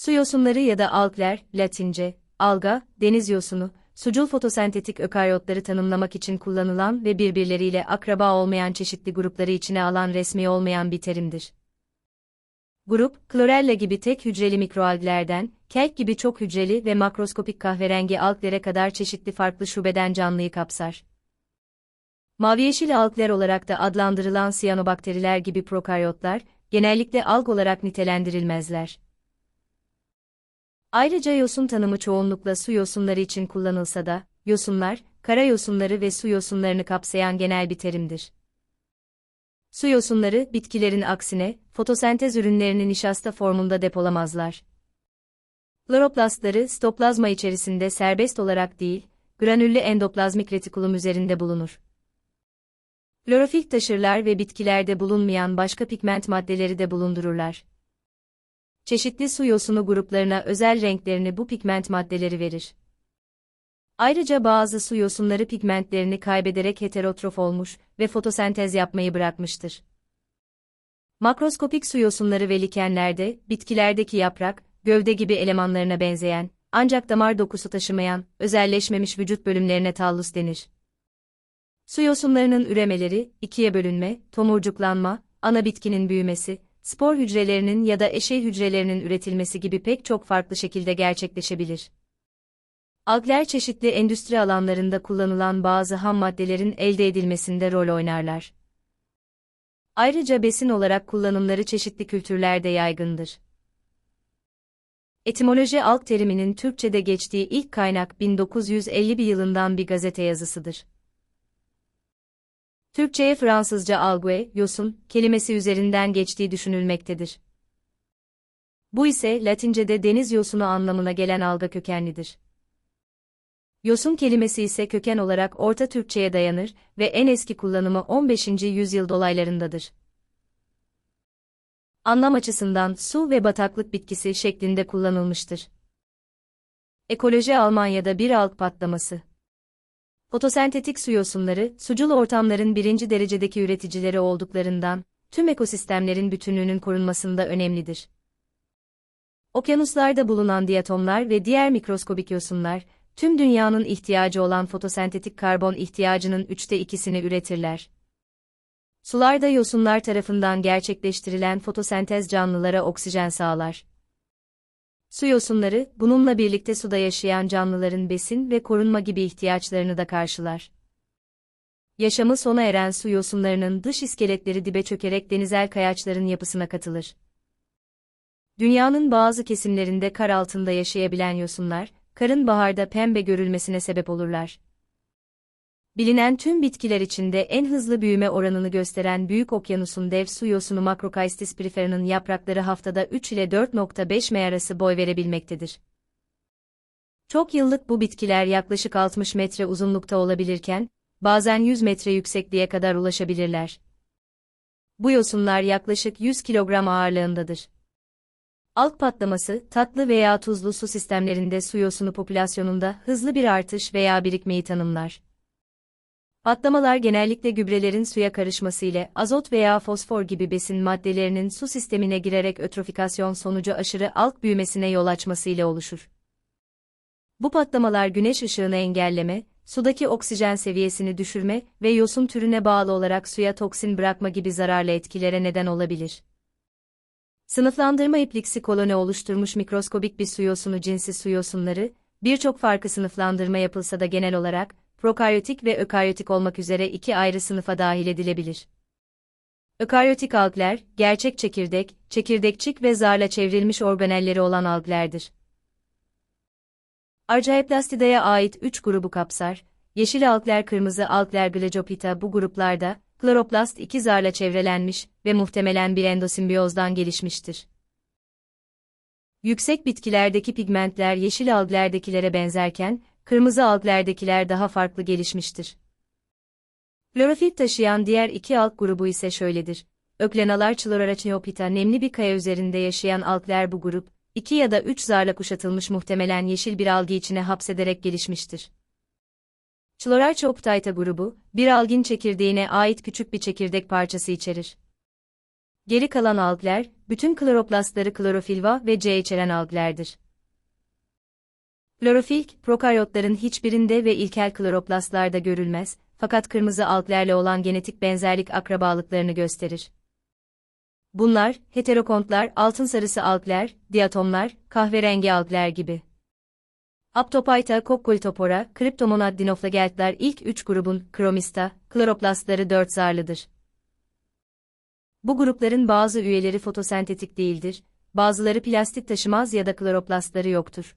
Su yosunları ya da algler, Latince, alga, deniz yosunu, sucul fotosentetik ökaryotları tanımlamak için kullanılan ve birbirleriyle akraba olmayan çeşitli grupları içine alan resmi olmayan bir terimdir. Grup, klorella gibi tek hücreli mikroalglerden, kelp gibi çok hücreli ve makroskopik kahverengi alglere kadar çeşitli farklı şubeden canlıyı kapsar. Mavi-yeşil algler olarak da adlandırılan siyanobakteriler gibi prokaryotlar, genellikle alg olarak nitelendirilmezler. Ayrıca yosun tanımı çoğunlukla su yosunları için kullanılsa da, yosunlar, kara yosunları ve su yosunlarını kapsayan genel bir terimdir. Su yosunları, bitkilerin aksine, fotosentez ürünlerini nişasta formunda depolamazlar. Kloroplastları, stoplazma içerisinde serbest olarak değil, granüllü endoplazmik retikulum üzerinde bulunur. Klorofil taşırlar ve bitkilerde bulunmayan başka pigment maddeleri de bulundururlar. Çeşitli su yosunu gruplarına özel renklerini bu pigment maddeleri verir. Ayrıca bazı su yosunları pigmentlerini kaybederek heterotrof olmuş ve fotosentez yapmayı bırakmıştır. Makroskopik su yosunları ve likenlerde, bitkilerdeki yaprak, gövde gibi elemanlarına benzeyen, ancak damar dokusu taşımayan, özelleşmemiş vücut bölümlerine tallus denir. Su yosunlarının üremeleri, ikiye bölünme, tomurcuklanma, ana bitkinin büyümesi, spor hücrelerinin ya da eşey hücrelerinin üretilmesi gibi pek çok farklı şekilde gerçekleşebilir. Algler çeşitli endüstri alanlarında kullanılan bazı ham maddelerin elde edilmesinde rol oynarlar. Ayrıca besin olarak kullanımları çeşitli kültürlerde yaygındır. Etimoloji alg teriminin Türkçe'de geçtiği ilk kaynak 1951 yılından bir gazete yazısıdır. Türkçe'ye Fransızca algue, yosun, kelimesi üzerinden geçtiği düşünülmektedir. Bu ise Latince'de deniz yosunu anlamına gelen alga kökenlidir. Yosun kelimesi ise köken olarak Orta Türkçe'ye dayanır ve en eski kullanımı 15. yüzyıl dolaylarındadır. Anlam açısından su ve bataklık bitkisi şeklinde kullanılmıştır. Ekoloji Almanya'da bir alg patlaması Fotosentetik su yosunları, sucul ortamların birinci derecedeki üreticileri olduklarından, tüm ekosistemlerin bütünlüğünün korunmasında önemlidir. Okyanuslarda bulunan diatomlar ve diğer mikroskobik yosunlar, tüm dünyanın ihtiyacı olan fotosentetik karbon ihtiyacının üçte ikisini üretirler. Sularda yosunlar tarafından gerçekleştirilen fotosentez canlılara oksijen sağlar. Su yosunları, bununla birlikte suda yaşayan canlıların besin ve korunma gibi ihtiyaçlarını da karşılar. Yaşamı sona eren su yosunlarının dış iskeletleri dibe çökerek denizel kayaçların yapısına katılır. Dünyanın bazı kesimlerinde kar altında yaşayabilen yosunlar, karın baharda pembe görülmesine sebep olurlar. Bilinen tüm bitkiler içinde en hızlı büyüme oranını gösteren Büyük Okyanus'un dev su yosunu Macrocaistis perifera'nın yaprakları haftada 3 ile 4.5 m arası boy verebilmektedir. Çok yıllık bu bitkiler yaklaşık 60 metre uzunlukta olabilirken, bazen 100 metre yüksekliğe kadar ulaşabilirler. Bu yosunlar yaklaşık 100 kilogram ağırlığındadır. Alg patlaması, tatlı veya tuzlu su sistemlerinde su yosunu popülasyonunda hızlı bir artış veya birikmeyi tanımlar. Patlamalar genellikle gübrelerin suya karışması ile azot veya fosfor gibi besin maddelerinin su sistemine girerek ötrofikasyon sonucu aşırı alg büyümesine yol açması ile oluşur. Bu patlamalar güneş ışığını engelleme, sudaki oksijen seviyesini düşürme ve yosun türüne bağlı olarak suya toksin bırakma gibi zararlı etkilere neden olabilir. Sınıflandırma ipliksi koloni oluşturmuş mikroskobik bir su yosunu cinsi su yosunları, birçok farklı sınıflandırma yapılsa da genel olarak, prokaryotik ve ökaryotik olmak üzere iki ayrı sınıfa dahil edilebilir. Ökaryotik algler, gerçek çekirdek, çekirdekçik ve zarla çevrilmiş organelleri olan alglerdir. Archaeplastida'ya ait üç grubu kapsar, yeşil algler kırmızı algler Glejopita bu gruplarda, kloroplast iki zarla çevrelenmiş ve muhtemelen bir endosimbiyozdan gelişmiştir. Yüksek bitkilerdeki pigmentler yeşil alglerdekilere benzerken, kırmızı alglerdekiler daha farklı gelişmiştir. Klorofil taşıyan diğer iki alg grubu ise şöyledir. Öklenalar Chloracheopita nemli bir kaya üzerinde yaşayan algler bu grup, iki ya da üç zarla kuşatılmış muhtemelen yeşil bir algı içine hapsederek gelişmiştir. Chloracheoptita grubu, bir algin çekirdeğine ait küçük bir çekirdek parçası içerir. Geri kalan algler, bütün kloroplastları klorofilva ve C içeren alglerdir. Klorofil, prokaryotların hiçbirinde ve ilkel kloroplastlarda görülmez, fakat kırmızı alglerle olan genetik benzerlik akrabalıklarını gösterir. Bunlar, heterokontlar, altın sarısı algler, diatomlar, kahverengi algler gibi. Aptophyta kokkolitopora, Cryptomona dinoflageltler ilk üç grubun, kromista, kloroplastları dört zarlıdır. Bu grupların bazı üyeleri fotosentetik değildir, bazıları plastit taşımaz ya da kloroplastları yoktur.